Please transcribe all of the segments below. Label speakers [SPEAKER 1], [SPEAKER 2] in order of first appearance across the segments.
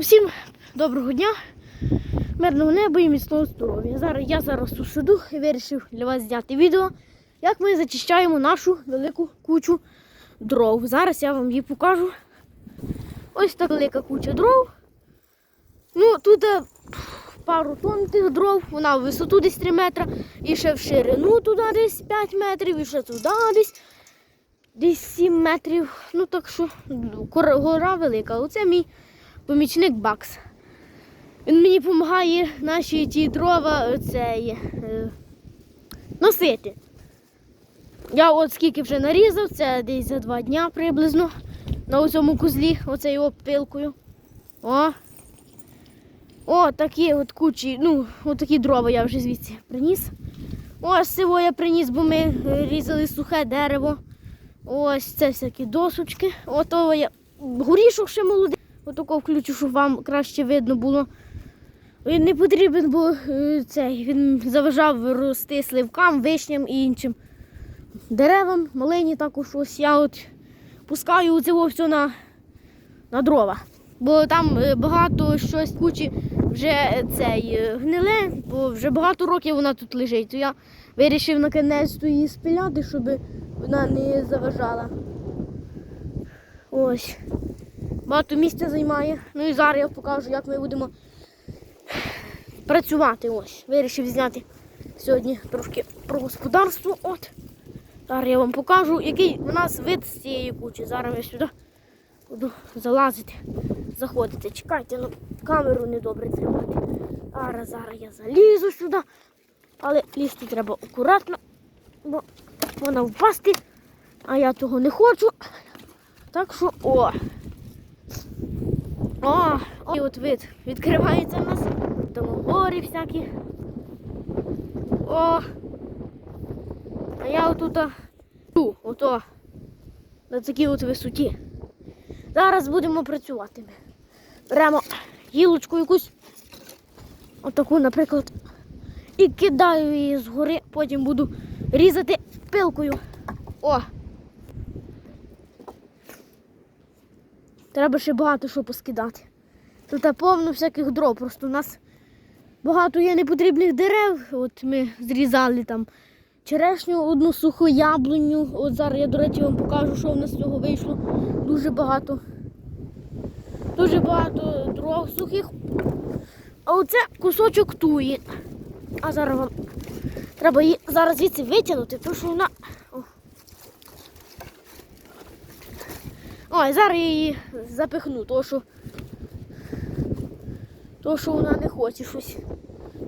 [SPEAKER 1] Усім доброго дня, мирного неба і міцного здоров'я. Зараз я зараз тут сиду і вирішив для вас зняти відео, як ми зачищаємо нашу велику кучу дров. Зараз я вам її покажу. Ось така велика куча дров. Ну, тут е, пару тонн тих дров, вона в висоту десь 3 метри, і ще в ширину туди десь 5 метрів, і ще туди десь десь 7 метрів. Ну так що гора велика. Оце мій помічник Бакс. Він мені допомагає наші ті дрова цей, е, носити. Я от скільки вже нарізав, це десь за два дня приблизно на цьому кузлі, оцею опилкою. О! О, такі от кучі, ну, от дрова я вже звідси приніс. Ось цього я приніс, бо ми е, різали сухе дерево. Ось це всякі досочки. Ото я горішок ще молодий. Отако включу, щоб вам краще видно було. Він не потрібен, бо е, цей, він заважав рости сливкам, вишням і іншим деревам. Малині також ось я от пускаю цього все на, на дрова. Бо там е, багато щось кучі вже е, цей гниле, бо вже багато років вона тут лежить. То я вирішив на кінець її спиляти, щоб вона не заважала. Ось. Багато місця займає. Ну і зараз я покажу, як ми будемо працювати. Ось. Вирішив зняти сьогодні трошки про господарство. От. Зараз я вам покажу, який у нас вид з цієї кучі. Зараз я сюди буду залазити, заходити. Чекайте, ну камеру недобре тримати. Зараз, зараз я залізу сюди. Але лізти треба акуратно, бо вона впасти, а я того не хочу. Так що о. О, і от вид відкривається в нас. Там гори всякі. О. А я отут ту, ото на такій от висоті. Зараз будемо працювати. Беремо гілочку якусь, отаку, наприклад, і кидаю її згори, потім буду різати пилкою. О! Треба ще багато що поскидати. Тут повно всяких дров. Просто у нас багато є непотрібних дерев. От ми зрізали там черешню, одну суху яблуню. От зараз я, до речі, вам покажу, що в нас з цього вийшло. Дуже багато. Дуже багато дров сухих. А оце кусочок туї. А зараз вам треба її зараз звідси витягнути, тому що вона. О. Ой, зараз я її запихну, тому що, тому що вона не хоче щось.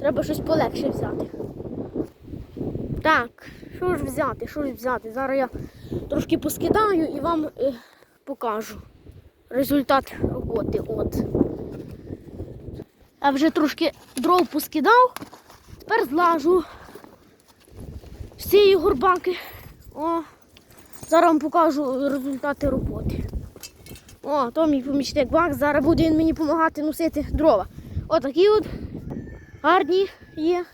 [SPEAKER 1] Треба щось полегше взяти. Так, що ж взяти, що ж взяти? Зараз я трошки поскидаю і вам е, покажу результат роботи. От. Я вже трошки дров поскидав, тепер злажу з цієї горбаки. О, зараз вам покажу результати роботи. О, то мій помічник Бак, зараз буде він мені допомагати носити дрова. Отакі от гарні є.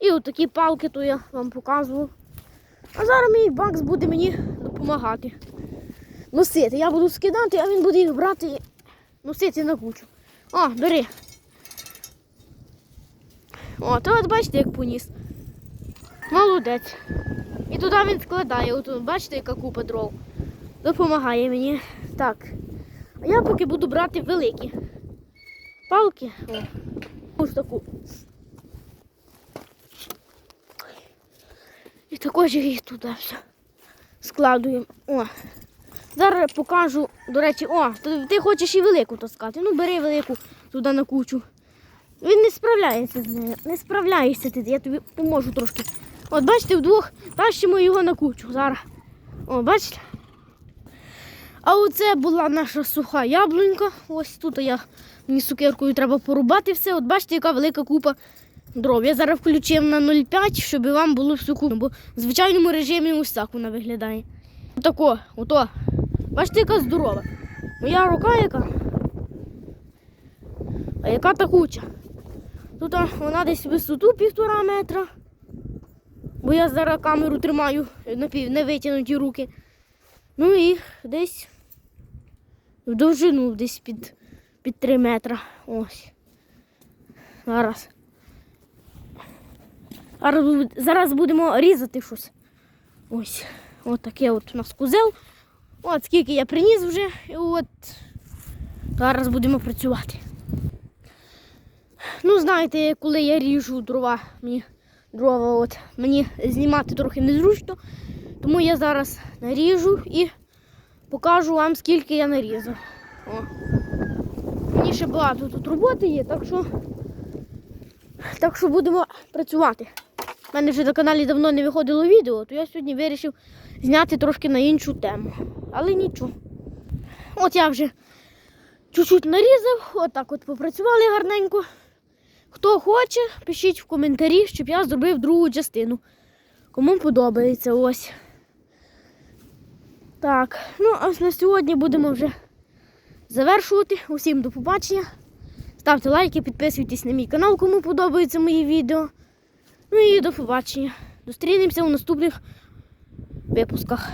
[SPEAKER 1] І от палки, то я вам показував. А зараз мій бакс буде мені допомагати носити. Я буду скидати, а він буде їх брати і носити на кучу. О, бери. О, то от бачите, як поніс. Молодець. І туди він складає. От, бачите, яка купа дров. Допомагає мені. Так. А я поки буду брати великі палки. Ось таку. І також їх туди все складуємо. О. Зараз покажу, до речі, о, ти хочеш і велику таскати. Ну, бери велику туди на кучу. Він не справляється з нею. Не справляєшся ти, я тобі поможу трошки. От бачите, вдвох тащимо його на кучу. Зараз. О, бачите? А оце була наша суха яблунька. Ось тут я мені сукеркою треба порубати все. От бачите, яка велика купа дров. Я зараз включив на 0,5, щоб вам було всю купу. Бо в звичайному режимі ось так вона виглядає. Отако, ото. Бачите, яка здорова. Моя рука яка. А яка та куча? Тут вона десь висоту півтора метра. Бо я зараз камеру тримаю на пів, не витягнуті руки. Ну і десь в довжину десь під під 3 метра. Ось. Зараз. Зараз Зараз будемо різати щось. Ось. От таке от у нас кузел. От скільки я приніс вже. І от зараз будемо працювати. Ну, знаєте, коли я ріжу дрова, мені дрова, от мені знімати трохи незручно. Тому я зараз наріжу і покажу вам, скільки я нарізав. О. Мені ще багато тут роботи є, так що, так що будемо працювати. У мене вже на каналі давно не виходило відео, то я сьогодні вирішив зняти трошки на іншу тему. Але нічого. От я вже чуть-чуть нарізав, отак от попрацювали гарненько. Хто хоче, пишіть в коментарі, щоб я зробив другу частину. Кому подобається ось. Так, ну а на сьогодні будемо вже завершувати. Усім до побачення. Ставте лайки, підписуйтесь на мій канал, кому подобаються мої відео. Ну і до побачення. Зустрінемося у наступних випусках.